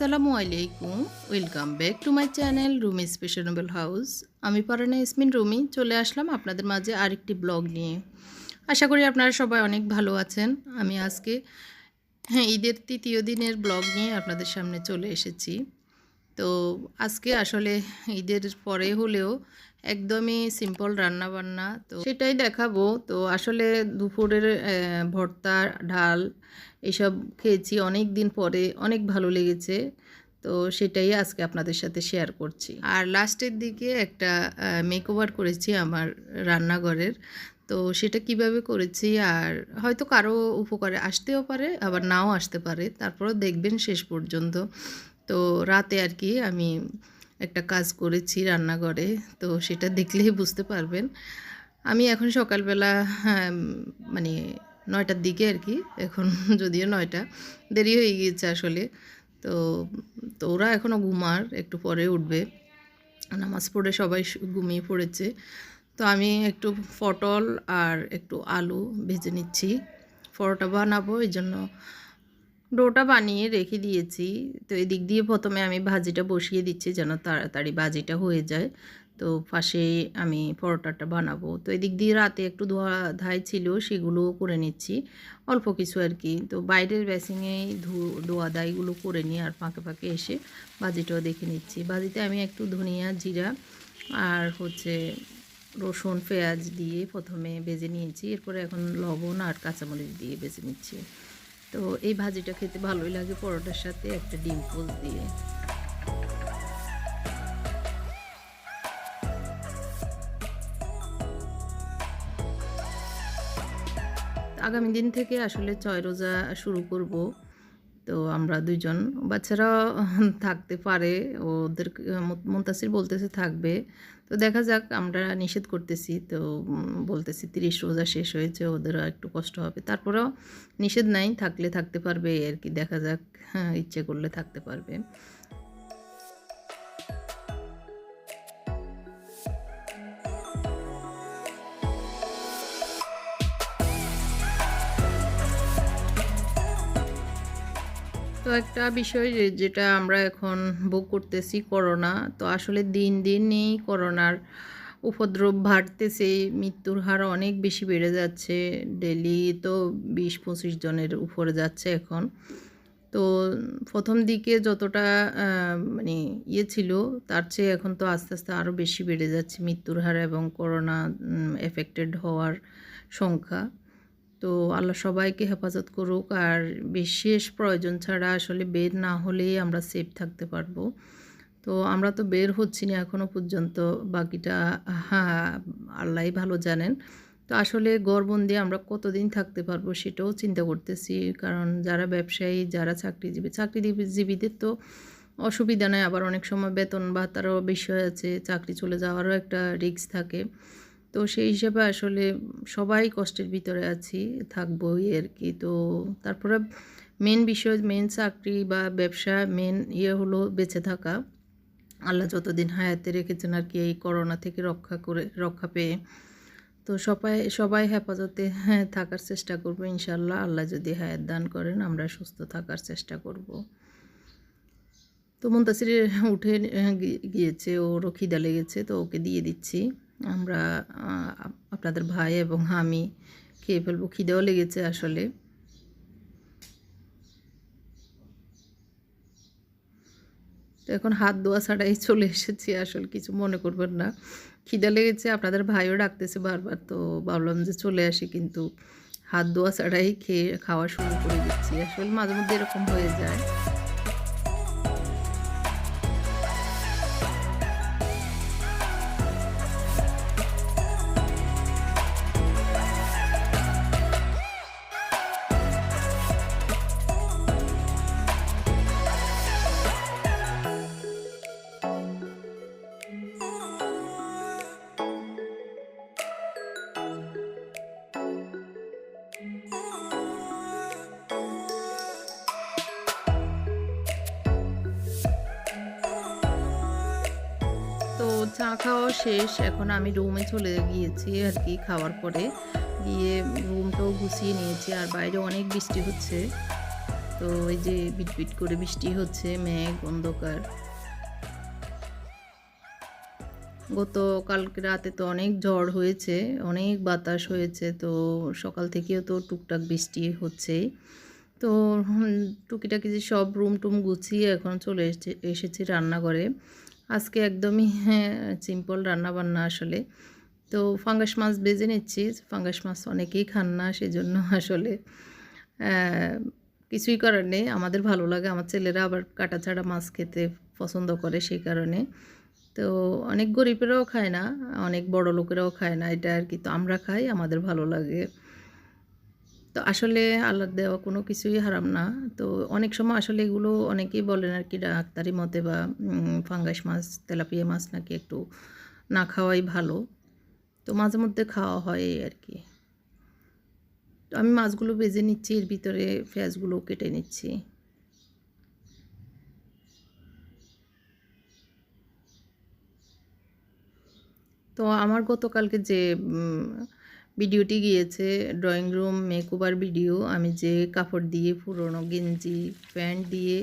আসসালামু আলাইকুম। Welcome back to my channel Rumi fashionable house আমি পারানা ইসমিন রুমি চলে আসলাম আপনাদের মাঝে আরেকটি ব্লগ নিয়ে। আশা করি আপনারা সবাই অনেক ভালো আছেন। আমি আজকে হ্যাঁ ঈদের তৃতীয় দিনের ব্লগ নিয়ে আপনাদের সামনে চলে এসেছি। তো আজকে আসলে ঈদের পরে হলেও একদমই সিম্পল রান্না বান্না তো সেটাই দেখাবো। তো আসলে দুপুরের ভর্তা ঢাল এসব খেয়েছি অনেক দিন পরে, অনেক ভালো লেগেছে। তো সেটাই আজকে আপনাদের সাথে শেয়ার করছি। আর লাস্টের দিকে একটা মেকওভার করেছি আমার রান্নাঘরের। তো সেটা কীভাবে করেছি আর হয়তো কারও উপকারে আসতেও পারে, আবার নাও আসতে পারে। তারপরেও দেখবেন শেষ পর্যন্ত। তো রাতে আর কি আমি একটা কাজ করেছি রান্নাঘরে তো সেটা দেখলেই বুঝতে পারবেন। আমি এখন সকালবেলা হ্যাঁ, মানে নয়টার দিকে আর কি এখন যদিও নয়টা দেরি হয়ে গিয়েছে আসলে। তো তো ওরা এখনও ঘুমার একটু পরে উঠবে। নামাজ পড়ে সবাই ঘুমিয়ে পড়েছে। তো আমি একটু পটল আর একটু আলু ভেজে নিচ্ছি। পরোটা বানাবো এই জন্য ডোটা বানিয়ে রেখে দিয়েছি। তো এদিক দিয়ে প্রথমে আমি ভাজিটা বসিয়ে দিচ্ছি যেন তাড়াতাড়ি ভাজিটা হয়ে যায়। তো পাশে আমি পরোটাটা বানাবো। তো এদিক দিয়ে রাতে একটু ধোয়া ধাই ছিল, সেগুলোও করে নিচ্ছি। অল্প কিছু আর কি। তো বাইরের বেসিংয়েই ধু ধোয়া দাইগুলো করে নিই আর ফাঁকে ফাঁকে এসে ভাজিটাও দেখে নিচ্ছি। ভাজিতে আমি একটু ধনিয়া জিরা আর হচ্ছে রসুন, পেঁয়াজ দিয়ে প্রথমে ভেজে নিয়েছি। এরপরে এখন লবণ আর কাঁচামরিচ দিয়ে ভেজে নিচ্ছি। তো এই ভাজিটা খেতে ভালোই লাগে পরোটার সাথে একটা ডিম পোজ দিয়ে। আগামী দিন থেকে আসলে ছয় রোজা শুরু করব। তো আমরা দুজন বাচ্চারা থাকতে পারে, ওদের মুন্তাসির বলতেছে থাকবে। তো দেখা যাক, আমরা নিষেধ করতেছি। তো বলতেছি তিরিশ রোজা শেষ হয়েছে, ওদের একটু কষ্ট হবে। তারপরেও নিষেধ নাই, থাকলে থাকতে পারবে, আর কি দেখা যাক হ্যাঁ ইচ্ছে করলে থাকতে পারবে। একটা বিষয় যেটা আমরা এখন ভোগ করতেছি করোনা তো আসলে দিন দিনই করোনার উপদ্রব বাড়তেছে, মৃত্যুর হার অনেক বেশি বেড়ে যাচ্ছে ডেলি তো বিশ পঁচিশ জনের উপরে যাচ্ছে এখন। তো প্রথম দিকে যতটা মানে ইয়ে ছিল, তার চেয়ে এখন তো আস্তে আস্তে আরও বেশি বেড়ে যাচ্ছে মৃত্যুর হার এবং করোনা এফেক্টেড হওয়ার সংখ্যা। তো আল্লাহ সবাইকে হেফাজত করুক। আর বিশেষ প্রয়োজন ছাড়া আসলে বের না হলেই আমরা সেফ থাকতে পারব। তো আমরা তো বের হচ্ছি না এখনও পর্যন্ত। বাকিটা হ্যাঁ আল্লাহই ভালো জানেন। তো আসলে গড়বন্দি আমরা কতদিন থাকতে পারব সেটাও চিন্তা করতেছি। কারণ যারা ব্যবসায়ী, যারা চাকরিজীবী, চাকরিজীবীদের তো অসুবিধা নেই। আবার অনেক সময় বেতন বা তারও বিষয় আছে। চাকরি চলে যাওয়ারও একটা রিস্ক থাকে। তো সেই হিসাবে আসলে সবাই কষ্টের ভিতরে আছি, থাকবোই আর কি। তো তারপরে মেন বিষয় মেন চাকরি বা ব্যবসা মেন ইয়ে হলো বেঁচে থাকা। আল্লাহ যতদিন হায়াতে রেখেছেন আর কি এই করোনা থেকে রক্ষা করে, রক্ষা পেয়ে। তো সবাই সবাই হেফাজতে থাকার চেষ্টা করব ইনশাল্লাহ আল্লাহ যদি হায়াত দান করেন, আমরা সুস্থ থাকার চেষ্টা করব। তো মুন্তাসির উঠে গিয়েছে, ওরও খিদা লেগেছে, তো ওকে দিয়ে দিচ্ছি। আমরা আপনাদের ভাই এবং আমি খেয়ে ফেলব, খিদেও লেগেছে আসলে। তো এখন হাত ধোয়া ছাড়াই চলে এসেছি, আসলে কিছু মনে করবেন না। খিদা লেগেছে, আপনাদের ভাইও ডাকতেছে বারবার, তো ভাবলাম যে চলে আসি, কিন্তু হাত ধোয়া ছাড়াই খেয়ে, খাওয়া শুরু করে দিচ্ছি। আসলে মাঝে মধ্যে এরকম হয়ে যায়। খাওয়া শেষ। এখন আমি রুমে চলে গিয়েছি আর কি খাওয়ার পরে। গিয়ে রুমটাও গুছিয়ে নিয়েছি আর বাইরে অনেক বৃষ্টি হচ্ছে। তো ওই যে বিটবিট করে বৃষ্টি হচ্ছে, মেঘ, অন্ধকার। গত কালকে রাতে তো অনেক ঝড় হয়েছে, অনেক বাতাস হয়েছে। তো সকাল থেকেও তো টুকটাক বৃষ্টি হচ্ছেই। তো টুকিটাকি যে সব রুম টুম গুছিয়ে এখন চলে এসেছে, এসেছি রান্নাঘরে। আজকে একদমই হ্যাঁ সিম্পল রান্নাবান্না আসলে। তো ফাঙ্গাস মাছ বেজে নিচ্ছি ফাঙ্গাস মাছ অনেকেই খান না, সেজন্য আসলে কিছুই করার নেই। আমাদের ভালো লাগে, আমার ছেলেরা আবার কাটা ছাড়া মাছ খেতে পছন্দ করে সেই কারণে। তো অনেক গরিবেরাও খায় না, অনেক বড় লোকেরাও খায় না, এটা আর কি। তো আমরা খাই, আমাদের ভালো লাগে। তো আসলে আল্লাহর দেওয়া কোনো কিছুই হারাম না। তো অনেক সময় আসলে এগুলো অনেকেই বলেন আর কি ডাক্তারি মতে বা ফাঙ্গাস মাছ, তেলাপিয়া মাছ নাকি একটু না খাওয়াই ভালো। তো মাঝে মধ্যে খাওয়া হয় আর কি তো আমি মাছগুলো ভেজে নিচ্ছি, এর ভিতরে পেঁয়াজগুলো কেটে নিচ্ছি। তো আমার গতকালকে যে ভিডিওটি গিয়েছে ড্রয়িং রুম মেকওভার ভিডিও আমি যে কাপড় দিয়ে, পুরনো গেঞ্জি, প্যান্ট দিয়ে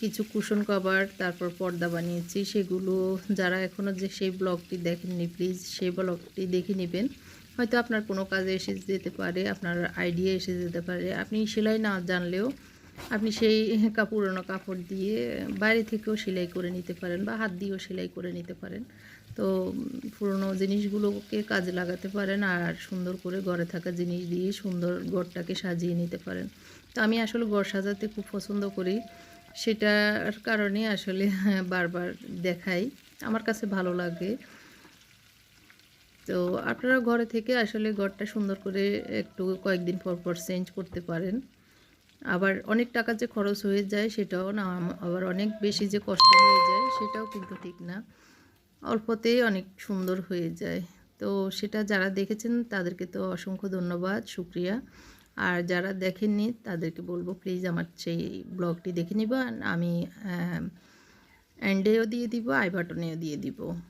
কিছু কুশন কভার তারপর পর্দা বানিয়েছি, সেগুলো যারা এখনও যে সেই ব্লগটি দেখেননি প্লিজ সেই ব্লগটি দেখে নেবেন। হয়তো আপনার কোনো কাজে এসে যেতে পারে, আপনার আইডিয়া এসে যেতে পারে, আপনি সেলাই না জানলেও আপনি সেই পুরনো কাপড় দিয়ে বাইরে থেকেও সেলাই করে নিতে পারেন বা হাত দিয়েও সেলাই করে নিতে পারেন। তো পুরনো জিনিসগুলোকে কাজে লাগাতে পারেন আর সুন্দর করে ঘরে থাকা জিনিস দিয়ে সুন্দর ঘরটাকে সাজিয়ে নিতে পারেন। তো আমি আসলে ঘর সাজাতে খুব পছন্দ করি। সেটার কারণে আসলে বারবার দেখাই। আমার কাছে ভালো লাগে। তো আপনারা ঘরে থেকে আসলে ঘরটা সুন্দর করে একটু কয়েকদিন পর পর চেঞ্জ করতে পারেন। আবার অনেক টাকা যে খরচ হয়ে যায় সেটাও না আবার অনেক বেশি যে কষ্ট হয়ে যায় সেটাও কিন্তু ঠিক না। অল্পতেই অনেক সুন্দর হয়ে যায়। তো সেটা যারা দেখেছেন, তাদেরকে তো অসংখ্য ধন্যবাদ, শুক্রিয়া। আর যারা দেখেননি, তাদেরকে বলব প্লিজ আমার সেই ব্লগটি দেখে নিব। আমি অ্যান্ডেও দিয়ে দিব আই বাটনেও দিয়ে দিব।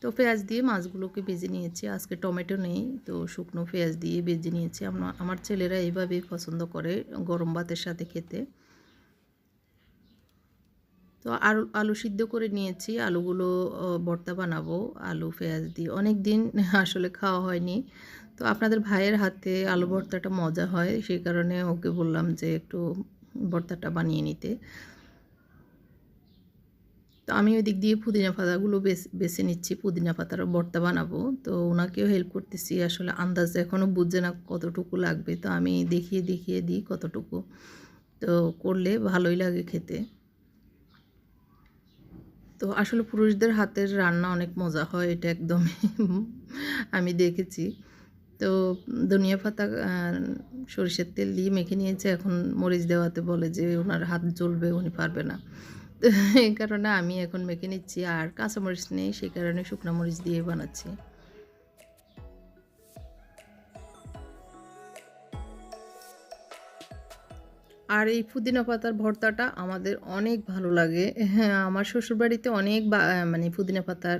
তো পেঁয়াজ দিয়ে মাছগুলোকে ভেজে নিয়েছি। আজকে টমেটো নেই, তো শুকনো পেঁয়াজ দিয়ে ভেজে নিয়েছি। আমা- আমার ছেলেরা এইভাবেই পছন্দ করে গরম ভাতের সাথে খেতে। তো আলু আলু সিদ্ধ করে নিয়েছি। আলুগুলো ভর্তা বানাবো, আলু, পেঁয়াজ দিয়ে। অনেক দিন আসলে খাওয়া হয়নি। তো আপনাদের ভাইয়ের হাতে আলু ভর্তাটা মজা হয়, সেই কারণে ওকে বললাম যে একটু ভর্তাটা বানিয়ে নিতে। তো আমি ওই দিক দিয়ে পুদিনা পাতাগুলো বেছে নিচ্ছি, পুদিনা পাতার ভর্তা বানাবো। তো ওনাকেও হেল্প করতেছি, আসলে আন্দাজ এখনও বুঝছে না কতটুকু লাগবে। তো আমি দেখিয়ে দেখিয়ে দিই কতটুকু। তো করলে ভালোই লাগে খেতে। তো আসলে পুরুষদের হাতের রান্না অনেক মজা হয়, এটা একদমই আমি দেখেছি। তো ধনিয়া পাতা সরিষের তেল দিয়ে মেখে নিয়েছে, এখন মরিচ দেওয়াতে বলে যে ওনার হাত জ্বলবে, উনি পারবে না। তো এই কারণে আমি এখন মেখে নিচ্ছি, আর কাঁচামরিচ নেই, সেই কারণে শুকনো মরিচ দিয়ে বানাচ্ছি। আর এই পুদিনা পাতার ভর্তাটা আমাদের অনেক ভালো লাগে। হ্যাঁ আমার শ্বশুরবাড়িতে অনেক মানে পুদিনা পাতার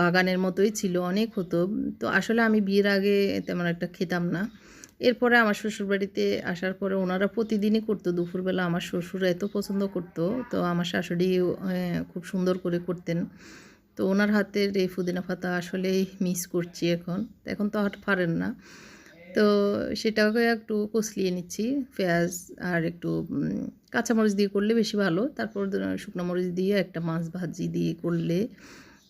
বাগানের মতোই ছিল, অনেক হতো। তো আসলে আমি বিয়ের আগে তেমন একটা খেতাম না। এরপরে আমার শ্বশুরবাড়িতে আসার পরে ওনারা প্রতিদিনই করতো। দুপুরবেলা আমার শ্বশুর এত পছন্দ করতো। তো আমার শাশুড়ি খুব সুন্দর করে করতেন। তো ওনার হাতের এই পুদিনা পাতা আসলেই মিস করছি এখন। এখন তো আর পারেন না। তো সেটাকে একটু কষলিয়ে নিচ্ছি। পেঁয়াজ আর একটু কাঁচামরিচ দিয়ে করলে বেশি ভালো। তারপর শুকনো মরিচ দিয়ে একটা মাছ ভাজি দিয়ে করলে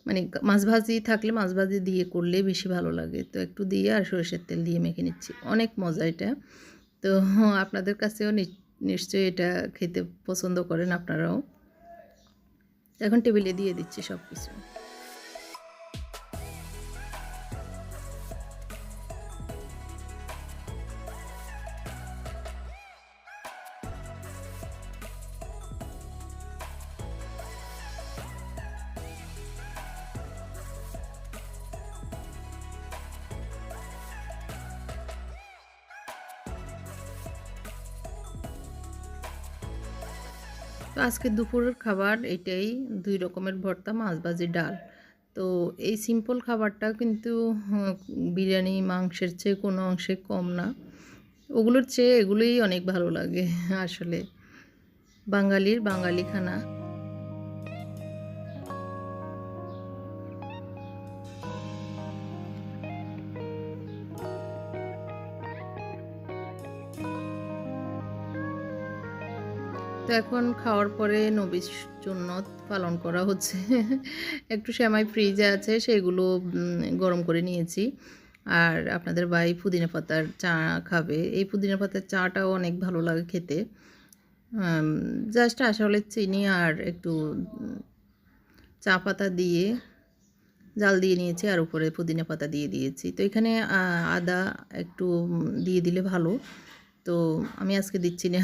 মানে মাছ ভাজি থাকলে মাছ ভাজি দিয়ে করলে বেশি ভালো লাগে। তো একটু দিয়ে আর সরষের তেল দিয়ে মেখে নিচ্ছি। অনেক মজা এটা। তো আপনাদের কাছেও নিশ্চয়ই এটা খেতে পছন্দ করেন আপনারাও। এখন টেবিলে দিয়ে দিচ্ছি সব কিছু তো আজকে দুপুরের খাবার এটাই, দুই রকমের ভর্তা, মাছ ভাজি, ডাল। তো এই সিম্পল খাবারটা কিন্তু বিরিয়ানি, মাংসের চেয়ে কোনো অংশে কম না। ওগুলোর চেয়ে এগুলোই অনেক ভালো লাগে আসলে। বাঙালির বাঙালি খানা এখন খাওয়ার পরে নবীর জন্য পালন করা হচ্ছে। একটু সেমাই ফ্রিজে আছে, সেগুলো গরম করে নিয়েছি। আর আপনাদের ভাই পুদিনা পাতার চা খাবে। এই পুদিনা পাতার চাটাও অনেক ভালো লাগে খেতে। জাস্ট আসলে চিনি আর একটু চা পাতা দিয়ে জাল দিয়ে নিয়েছি আর উপরে পুদিনা পাতা দিয়ে দিয়েছি। তো এখানে আদা একটু দিয়ে দিলে ভালো। তো আমি আজকে দিচ্ছি না।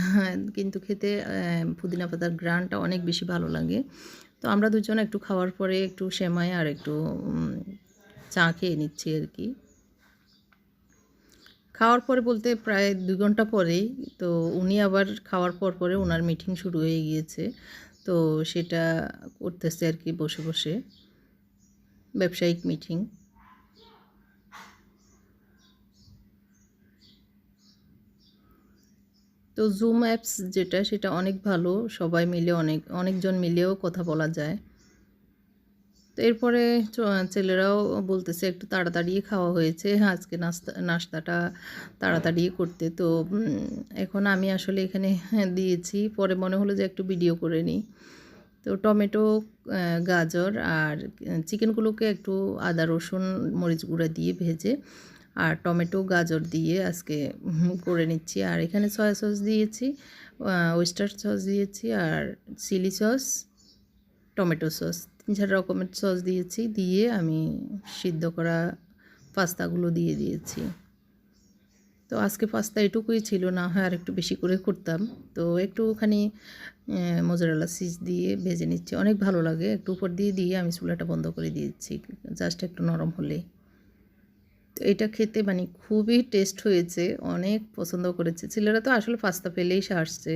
কিন্তু খেতে পুদিনা পাতার গ্রানটা অনেক বেশি ভালো লাগে। তো আমরা দুজন একটু খাওয়ার পরে একটু সেমাই আর একটু চা খেয়ে নিচ্ছি আর কি। খাওয়ার পরে বলতে প্রায় দুই ঘণ্টা পরেই, তো উনি আবার খাওয়ার পর পরে ওনার মিটিং শুরু হয়ে গিয়েছে। তো সেটা করতেছে আর কি বসে বসে। ব্যবসায়িক মিটিং তো জুম অ্যাপস যেটা সেটা অনেক ভালো, সবাই মিলে অনেক, অনেকজন মিলেও কথা বলা যায়। তো এরপরে ছেলেরাও বলতেছে একটু তাড়াতাড়ি খাওয়া হয়েছে আজকে নাস্তা, নাস্তাটা তাড়াতাড়ি করতে। তো এখন আমি আসলে এখানে দিয়েছি, পরে মনে হলো যে একটু ভিডিও করে নিই। তো টমেটো গাজর আর চিকেনগুলোকে একটু আদা, রসুন, মরিচ গুঁড়া দিয়ে ভেজে আর টমেটো, গাজর দিয়ে আজকে করে নিচ্ছি। আর এখানে সয়া সস দিয়েছি ওয়েস্টার সস দিয়েছি আর চিলি সস টমেটো সস। তিন চার রকমের সস দিয়েছি, দিয়ে আমি সিদ্ধ করা পাস্তাগুলো দিয়ে দিয়েছি। তো আজকে পাস্তা এটুকুই ছিল, না হয় আর একটু বেশি করে করতাম। তো একটুখানি মোজারেলা সিজ দিয়ে ভেজে নিচ্ছি। অনেক ভালো লাগে, একটু উপর দিয়ে দিয়ে আমি চুলাটা বন্ধ করে দিয়েছি জাস্ট একটু নরম হলে। তো এটা খেতে মানে খুবই টেস্ট হয়েছে, অনেক পছন্দ করেছে। ছেলেরা তো আসলে পাস্তা পেলেই সারছে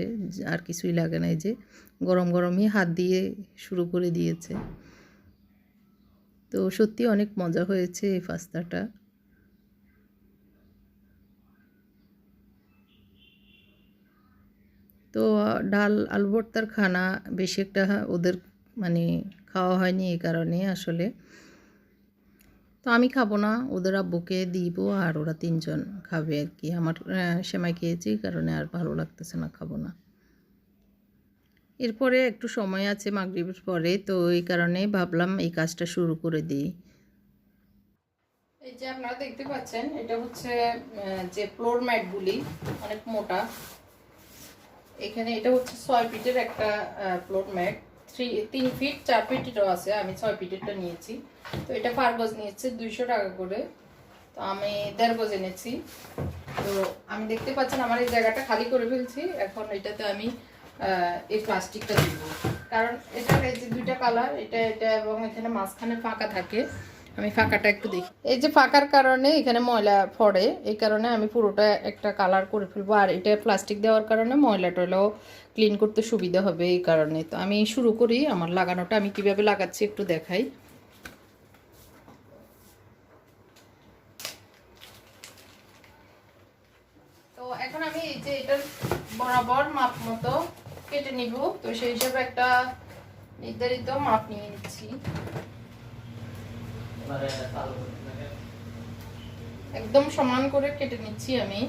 আর কিছুই লাগে না যে গরম গরমই হাত দিয়ে শুরু করে দিয়েছে। তো সত্যি অনেক মজা হয়েছে এই পাস্তাটা। তো ডাল আলু ভর্তার খানা বেশি একটা ওদের মানে খাওয়া হয়নি এই কারণে আসলে। তো আমি খাব না, ওদের আব্বুকে দিব আর ওরা তিনজন খাবে আর কি। আমার সেমাই খেয়েছি কারণে আর ভালো লাগতেছে না, খাব না। এরপরে একটু সময় আছে মাগরিবের পরে, তো এই কারণে ভাবলাম এই কাজটা শুরু করে দিই। এই যে আপনারা দেখতে পাচ্ছেন, এটা হচ্ছে যে ফ্লোর ম্যাটগুলি অনেক মোটা। এখানে এটা হচ্ছে ছয় ফিটের একটা ফ্লোর ম্যাট। থ্রি তিন ফিট চার ফিটেরও আছে, আমি ছয় ফিটেরটা নিয়েছি। তো এটা পার গজ নিয়েছে, দুইশো টাকা করে। তো আমি দেড় গজ এনেছি। তো আমি দেখতে পাচ্ছেন আমার এই জায়গাটা খালি করে ফেলছি। এখন এটাতে আমি এই প্লাস্টিকটা দিব। কারণ এটা এই যে দুইটা কালার এটা এটা এবং এখানে মাঝখানে ফাঁকা থাকে। আমি ফাঁকাটা একটু দেখি। এই যে ফাঁকার কারণে এখানে ময়লা পড়ে, এই কারণে আমি পুরোটা একটা কালার করে ফেলব। আর এটা প্লাস্টিক দেওয়ার কারণে ময়লা টয়লাও ক্লিন করতে সুবিধা হবে এই কারণে। তো আমি শুরু করি আমার লাগানোটা, আমি কীভাবে লাগাচ্ছি একটু দেখাই। তো এখন আমি এই যে এটার বরাবর মাপ মতো কেটে নিব। তো সেই হিসাবে একটা নির্ধারিত মাপ নিয়ে নিচ্ছি। একদম সমান করে কেটে নিচ্ছি আমি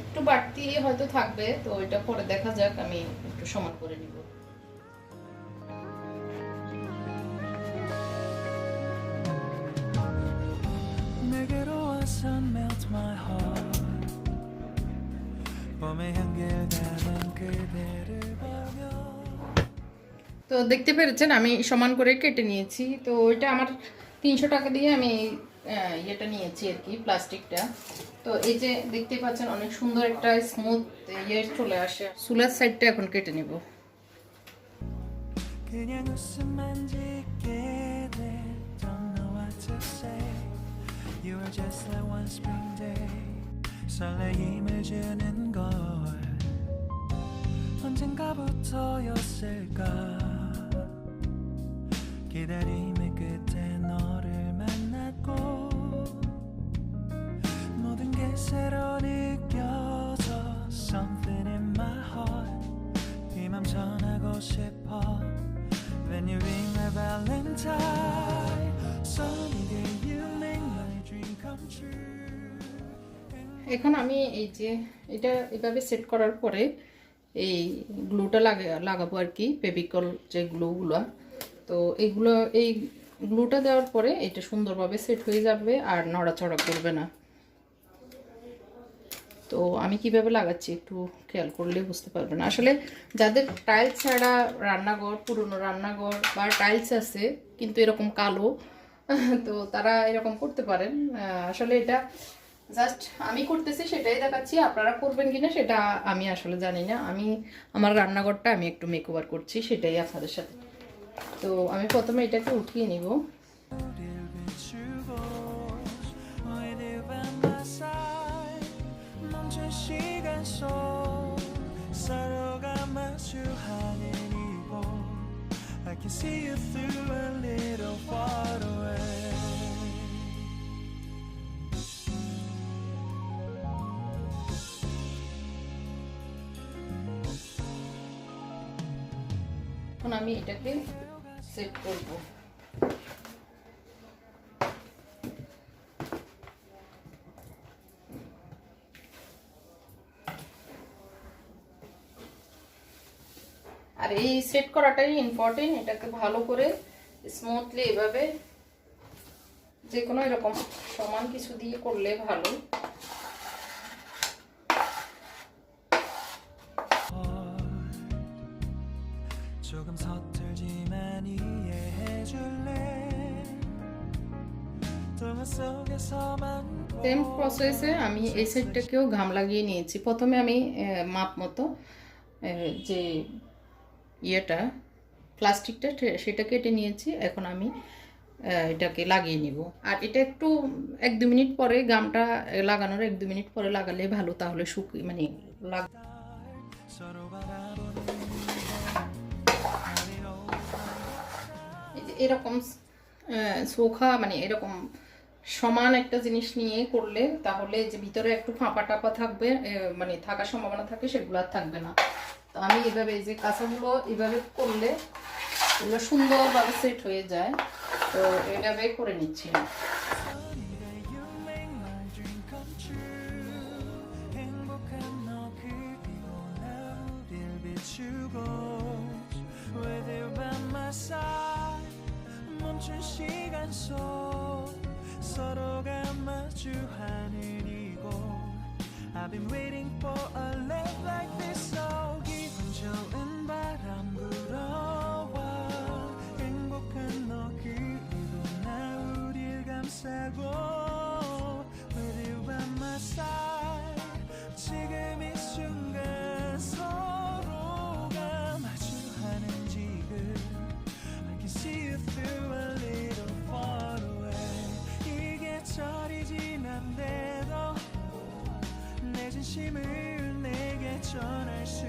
একটু বাড়তি হয়তো থাকবে তো এটা পরে দেখা যাক আমি একটু সমান করে নিব 내게로 와서 melt my heart 봄에 향기를 그대를 보며 তো দেখতে পেরেছেন আমি সমান করে কেটে নিয়েছি তো ওইটা আমার তিনশো টাকা দিয়ে আমি আহ, ইয়েটা নিয়েছি আর কি প্লাস্টিকটা তো এই যে দেখতে পাচ্ছেন অনেক সুন্দর একটা স্মুথ ইয়ে চলে আসে চুলার সাইডটা এখন কেটে নিব 그냥 웃음만 짓게 돼 Don't know what to say You were just like one spring day 설레임을 주는 걸 언젠가부터였을까 기다림의 끝에 너를 만났고 모든 게 새로 느껴져 Something in my heart 이맘 전하고 싶어 When you ring my valentine Sunny day you make my dream come true এখন আমি এই যে এটা এভাবে সেট করার পরে এই গ্লুটা লাগে লাগাবো আর কি ফেবিকল যে গ্লুগুলো তো এইগুলো, এই গ্লুটা দেওয়ার পরে এটা সুন্দরভাবে সেট হয়ে যাবে আর নড়াচড়া করবে না। তো আমি কীভাবে লাগাচ্ছি একটু খেয়াল করলে বুঝতে পারবেন আসলে যাদের টাইলস ছাড়া রান্নাঘর, পুরনো রান্নাঘর বা টাইলস আছে, কিন্তু এরকম কালো, তো তারা এরকম করতে পারেন। আসলে এটা জাস্ট আমি করতেছি, সেটাই দেখাচ্ছি। আপনারা করবেন কিনা সেটা আমি আসলে জানি না। আমি, আমার রান্নাঘরটা আমি একটু মেকওভার করছি, সেটাই আপনাদের সাথে। তো আমি প্রথমে এটাকে উঠিয়ে নিব I can see you through a little far away. এখন আমি এটাকে সেট করব। আর এই সেট করাটাই ইম্পর্টেন্ট এটাকে ভালো করে স্মুথলি এভাবে যে কোনো এরকম সমান কিছু দিয়ে করলে ভালো। লস হয়েছে, আমি এই সাইডটাকেও ঘাম লাগিয়ে নিয়েছি। প্রথমে আমি মাপ মতো যে ইয়েটা, প্লাস্টিকটা সেটা কেটে নিয়েছি, এখন আমি এটাকে লাগিয়ে নিব। আর এটা একটু, এক দু মিনিট পরে গামটা লাগানোর এক দু মিনিট পরে লাগালে ভালো, তাহলে শুক মানে এরকম শোখা মানে এরকম সমান একটা জিনিস নিয়ে করলে তাহলে যে ভিতরে একটু ফাঁপা টাপা থাকবে আহ, মানে থাকার সম্ভাবনা থাকে সেগুলো আর থাকবে না তো আমি এভাবে এই যে কাঁচাগুলো এভাবে করলে এগুলো সুন্দরভাবে সেট হয়ে যায় তো এভাবে করে নিচ্ছি You make my dream come true 행복한 너 그리고 나 우릴 비추고 With you by my side 멈춘 시간 속 서로가 마주하는 이곳 I've been waiting for a love like this so 기분 좋은 바람 불어와 행복한 너 그리고 나 우릴 감싸고 With you by my side 지금 진심을 내게 전할 수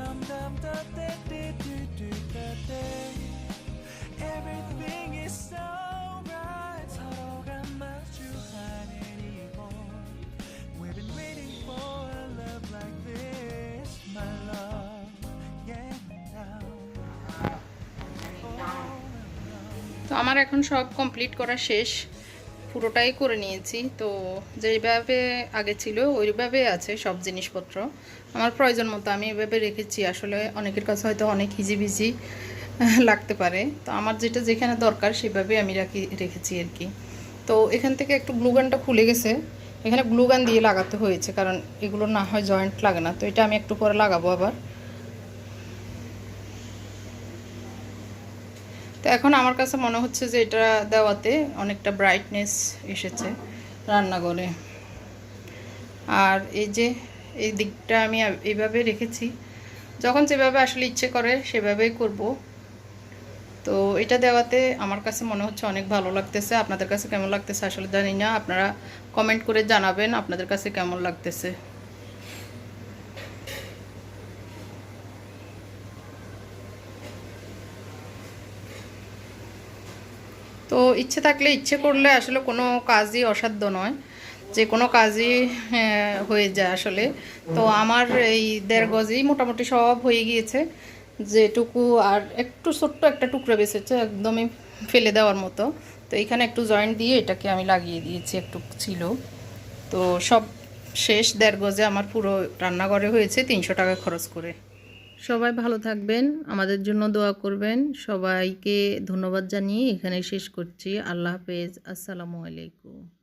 Sa-dum-dum-dum-da-da-da-da-da-da. Everything is so right. 서로가 마주하는 이곳. We've been waiting for a love like this, my love. Yeah, now. তো আমার এখন সব complete করা শেষ পুরোটাই করে নিয়েছি। তো যেইভাবে আগে ছিল ওইভাবে আছে সব জিনিসপত্র। আমার প্রয়োজন মতো আমি এভাবে রেখেছি, আসলে অনেকের কাছে হয়তো অনেক হিজি হিজিবিজি লাগতে পারে। তো আমার যেটা যেখানে দরকার সেভাবে আমি রাখি, রেখেছি আর কি। তো এখান থেকে একটু গ্লুগানটা খুলে গেছে। এখানে গ্লুগান দিয়ে লাগাতে হয়েছে, কারণ এগুলো না হয় জয়েন্ট লাগে না। তো এটা আমি একটু পরে লাগাবো আবার। তো এখন আমার কাছে মনে হচ্ছে যে এটা দেওয়াতে অনেকটা ব্রাইটনেস এসেছে রান্নাঘরে। আর এই যে এই দিকটা আমি এইভাবে রেখেছি। যখন যেভাবে আসলে ইচ্ছে করে সেভাবেই করব। তো এটা দেওয়াতে আমার কাছে মনে হচ্ছে অনেক ভালো লাগতেছে। আপনাদের কাছে কেমন লাগতেছে আসলে জানি না। আপনারা কমেন্ট করে জানাবেন আপনাদের কাছে কেমন লাগতেছে। তো ইচ্ছে থাকলে ইচ্ছে করলে আসলে কোনো কাজই অসাধ্য নয় যে কোনো কাজই হ্যাঁ, হয়ে যায় আসলে। তো আমার এই দেড় গজেই মোটামুটি সব হয়ে গিয়েছে যেটুকু আর একটু ছোট্ট একটা টুকরো বেঁচেছে একদমই ফেলে দেওয়ার মতো। তো এখানে একটু জয়েন্ট দিয়ে এটাকে আমি লাগিয়ে দিয়েছি একটু ছিল। তো সব শেষ দেড় গজে আমার পুরো রান্নাঘরে হয়েছে তিনশো টাকা খরচ করে। সবাই ভালো থাকবেন, আমাদের জন্য দোয়া করবেন। সবাইকে ধন্যবাদ জানিয়ে এখানে শেষ করছি। আল্লাহ হাফেজ। আসসালামু আলাইকুম।